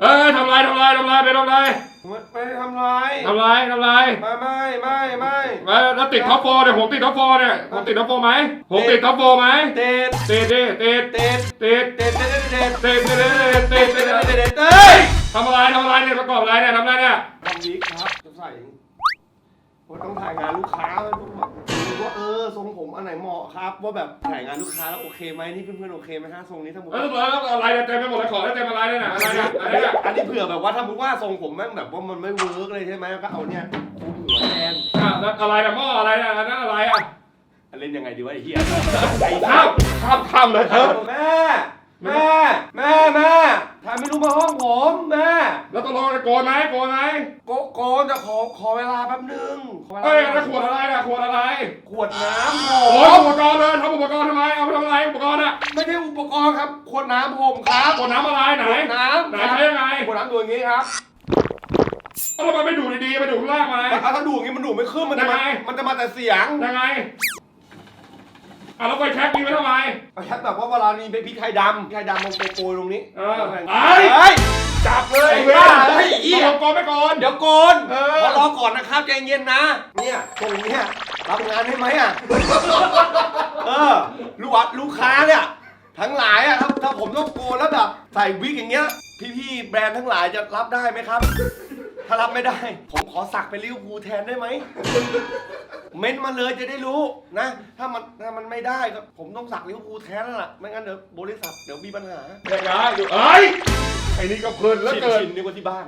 เอ้ยทำไรทำไรทำไรไปทำไรไม่ไม่ได้ทำร้ายทำไรทำไรไม่ไม่ไม่ไม่มาแล้วติดท็อปโฟร์เนี่ยผมติดท็อปโฟร์เนี่ยผมติดท็อปโฟร์ไหมผมติดท็อปโฟร์ไหมเด็ดติดดิติดเด็ดติดเด็ดเด็ดเด็ดติดติดติดติดติดติดเด็ดเด็ดเอ้ยทำอะไรทำอะไรเนี่ยประกอบอะไรเนี่ยทำอะไรเนี่ยทำวิกครับจะใส่ผมต้องถ่ายงานลูกค้าต้องแบบดู ว่าเออทรงผมอันไหนเหมาะครับ ว่าแบบถ่ายงานลูกค้าแล้วโอเคไหมนี่เพื่อนๆโอเคไหมฮะทรงนี้ถ้ามุติแล้วแล้วอะไรเนี่ยเต็มไปหมดเลยขอแล้วเต็มอะไรเนี่ยอะไรเนี่ยอะไรเนี่ยอันนี้เผื่อแบบว่าถ้ามุติว่าทรงผมแม่งแบบว่ามันไม่เวิร์กเลยใช่ไหมก็เอาเนี่ยคุมหัวแทนอะแล้วอะไรเนี่ยหม้ออะไรเนี่ยอันนั้นอะไรอะเล่นยังไงดีวะไอ้เหี้ยข้ามข้ามข้ามเลยครับแม่แม่แม่แม่ทำไม่รู้มาห้องผมแม่แล้วตกลงจะโกนไหมโกนไหมโกโกนจะขอขอเวลาแป๊บนึงขอวลาเอ้ยแล้วขวดอะไรน่ะขวดอะไร วดน้ำผโอ้ยมอุปกรณ์เลยทำอุปกรณ์ทำไม เอาไปทำอะไรอุปกรณ์อะไม่ใช่อุปกรณ์ครับขวดน้ำผมครับขวดน้ำอะไรไหน ขวดน้ำไหนใช้ยังไงขวดน้ำดูอย่างนี้ครับแล้วทำไมไม่ดูดีๆไปดูข้างล่างไหมมันถ้าดูอย่างนี้มันดูไม่ขึ้นมันจะมายังไง มันจะมาแต่เสียงยังไงอะแล้วไปแช็คดีไว้ทำไม เอาแค่แบบว่าเวลามีพริกไทยดำพริกไทยดำลงโปรยๆตรงนี้เออไอ้ไอ้ยจับเลยไอ้เว้บ้ายไอ้เฮ้ยเหี้เหี้ยยโกนไม่โกนเดี๋ยวโกนเออ ขอรอก่อนนะครับใจเย็นนะ เนี่ยตรงเนี้ย รับงานได้ไหมอะ เออลูกวัดลูกค้าเนี่ย ทั้งหลายอะถ้าถ้าผมต้องโกนแล้วแบบใส่วิกอย่างเงี้ย พี่ๆแบรนด์ทั้งหลายจะรับได้ไหมครับ ถ้ารับไม่ได้ ผมขอสักเป็นลิเวอร์พูลแทนได้ไหม เม้นมาเลยจะได้รู้นะ ถ้ามันถ้ามันไม่ได้ก็ผมต้องสักลิเวอร์พูลแทนแล้วล่ะไม่งั้นเดี๋ยวบริษัทเดี๋ยวมีปัญหาเดี๋ยวนะอยู่เอ้ยไอ้นี่ก็เพลินแล้วชินเกิน ชินนี่กว่าที่บ้าน